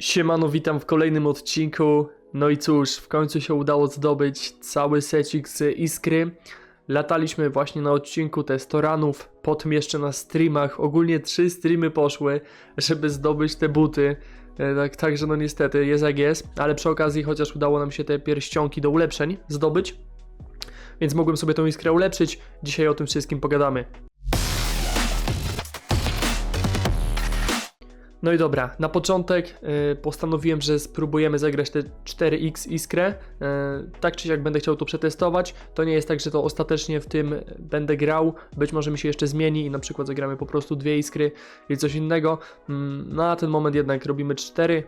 Siemano, witam w kolejnym odcinku. No i cóż, w końcu się udało zdobyć cały secik z Iskry. Lataliśmy właśnie na odcinku te 100 ranów, potem jeszcze na streamach. Ogólnie trzy streamy poszły, żeby zdobyć te buty. E, Tak, także no niestety jest jak jest, ale przy okazji chociaż udało nam się te pierścionki do ulepszeń zdobyć, więc mogłem sobie tą iskrę ulepszyć. Dzisiaj o tym wszystkim pogadamy. No i dobra, na początek y, postanowiłem, że spróbujemy zagrać te 4x iskrę. Y, tak czy siak będę chciał to przetestować. To nie jest tak, że to ostatecznie w tym będę grał. Być może mi się jeszcze zmieni i na przykład zagramy po prostu dwie iskry i coś innego. Mm, na ten moment jednak robimy 4 y,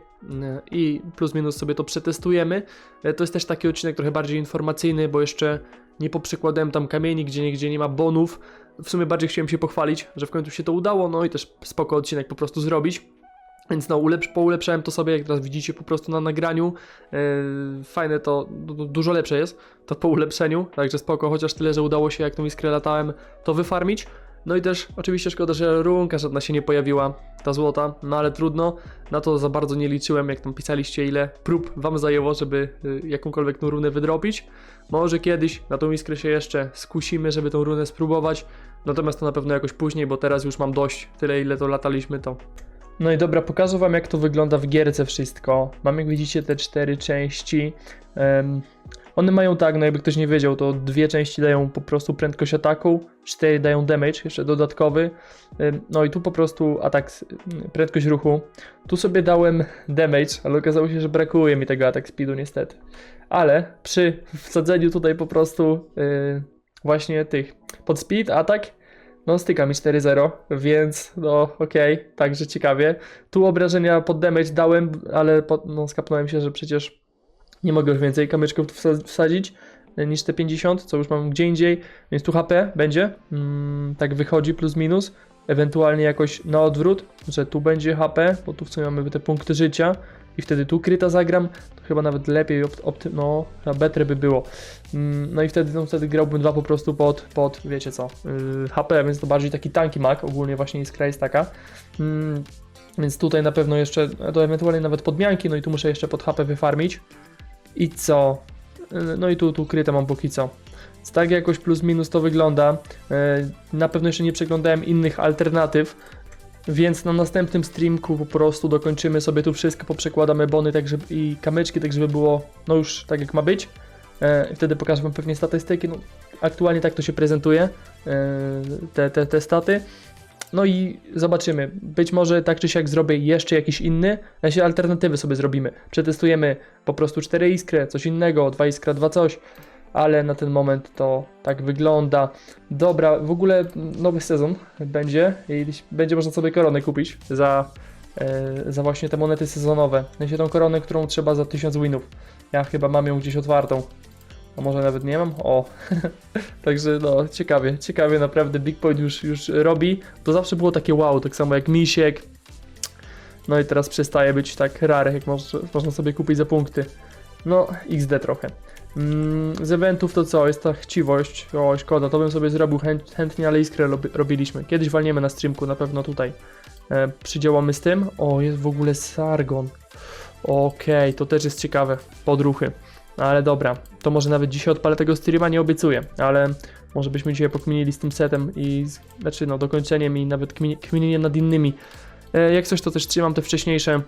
i plus minus sobie to przetestujemy. To jest też taki odcinek trochę bardziej informacyjny, bo jeszcze nie poprzykładałem tam kamieni, gdzie nigdzie nie ma bonów. W sumie bardziej chciałem się pochwalić, że w końcu się to udało, no i też spoko odcinek po prostu zrobić. Więc no, ulepsz, poulepszałem to sobie, jak teraz widzicie po prostu na nagraniu. Yy, fajne to, du- du- dużo lepsze jest to po ulepszeniu, także spoko, chociaż tyle, że udało się jak tą iskrę latałem to wyfarmić. No i też oczywiście szkoda, że runka żadna się nie pojawiła, ta złota, no ale trudno, na to za bardzo nie liczyłem, jak tam pisaliście ile prób wam zajęło, żeby y, jakąkolwiek tą runę wydropić. Może kiedyś na tą iskrę się jeszcze skusimy, żeby tą runę spróbować, natomiast to na pewno jakoś później, bo teraz już mam dość, tyle ile to lataliśmy to no i dobra, pokażę wam jak to wygląda w gierce wszystko. Mam jak widzicie te cztery części. Em, one mają tak, no jakby ktoś nie wiedział, to dwie części dają po prostu prędkość ataku, cztery dają damage, jeszcze dodatkowy. Em, No i tu po prostu atak, s- m, prędkość ruchu. Tu sobie dałem damage, ale okazało się, że brakuje mi tego atak speedu niestety. Ale przy wsadzeniu tutaj po prostu y, właśnie tych pod speed, atak, no styka mi 4-0, więc no okej, także ciekawie. Tu obrażenia pod damage dałem, ale pod, no, skapnąłem się, że przecież nie mogę już więcej kamyczków wsadzić e, niż te 50, co już mam gdzie indziej, więc tu HP będzie, mm, tak wychodzi plus minus. Ewentualnie jakoś na odwrót, że tu będzie HP, bo tu w sumie mamy te punkty życia i wtedy tu kryta zagram, to chyba nawet lepiej, no chyba betre by było. Mm, No i wtedy, no, wtedy grałbym dwa po prostu pod, pod wiecie co, yy, HP, więc to bardziej taki tanki mag, ogólnie właśnie iskra jest taka. Mm, Więc tutaj na pewno jeszcze, to ewentualnie nawet podmianki, no i tu muszę jeszcze pod HP wyfarmić. I co? Yy, No i tu, tu kryte mam póki co. Więc tak jakoś plus minus to wygląda. Yy, Na pewno jeszcze nie przeglądałem innych alternatyw, więc na następnym streamku po prostu dokończymy sobie tu wszystko, poprzekładamy bony tak żeby, i kamyczki, tak żeby było no już tak jak ma być. E, wtedy pokażę wam pewnie statystyki. No, aktualnie tak to się prezentuje, e, te, te, te staty. No i zobaczymy. Być może tak czy siak zrobię jeszcze jakiś inny, a się alternatywy sobie zrobimy. Przetestujemy po prostu 4 iskry, coś innego, 2 iskra, 2 coś. Ale na ten moment to tak wygląda. Dobra, w ogóle nowy sezon będzie i będzie można sobie koronę kupić za, e, za właśnie te monety sezonowe. W sensie tą koronę, którą trzeba za 1000 winów. Ja chyba mam ją gdzieś otwartą. A może nawet nie mam? O. Także no, ciekawie, ciekawie naprawdę Big Point już, już robi. To zawsze było takie wow, tak samo jak Misiek. No i teraz przestaje być tak rare, jak moż, można sobie kupić za punkty. No, XD trochę. Mm, z eventów to co? Jest ta chciwość. O, szkoda, to bym sobie zrobił chęt, chętnie, ale iskrę robi, robiliśmy. Kiedyś walniemy na streamku, na pewno tutaj. E, przydziałamy z tym. O, jest w ogóle Sargon. Okej, to też jest ciekawe. Podruchy. Ale dobra, to może nawet dzisiaj odpalę tego streama, nie obiecuję, ale może byśmy dzisiaj pokminili z tym setem i, znaczy no, dokończeniem i nawet kmini- kminieniem nad innymi. E, jak coś, to też trzymam te wcześniejsze.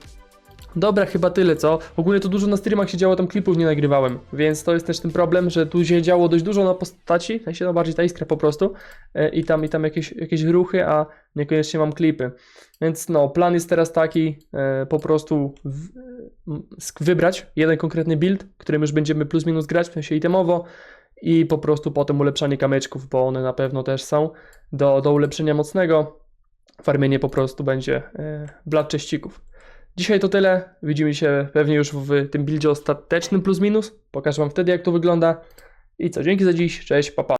Dobra, chyba tyle, co? Ogólnie to dużo na streamach się działo, tam klipów nie nagrywałem, więc to jest też ten problem, że tu się działo dość dużo na postaci, sensie no bardziej ta iskra po prostu e, i tam, i tam jakieś, jakieś ruchy, a niekoniecznie mam klipy. Więc no, plan jest teraz taki, e, po prostu wybrać jeden konkretny build, którym już będziemy plus minus grać, w sensie itemowo i po prostu potem ulepszanie kamyczków, bo one na pewno też są do, do ulepszenia mocnego. Farmienie po prostu będzie e, blat cześcików. Dzisiaj to tyle. Widzimy się pewnie już w tym buildzie ostatecznym plus minus. Pokażę Wam wtedy jak to wygląda. I co, dzięki za dziś. Cześć, papa. Pa.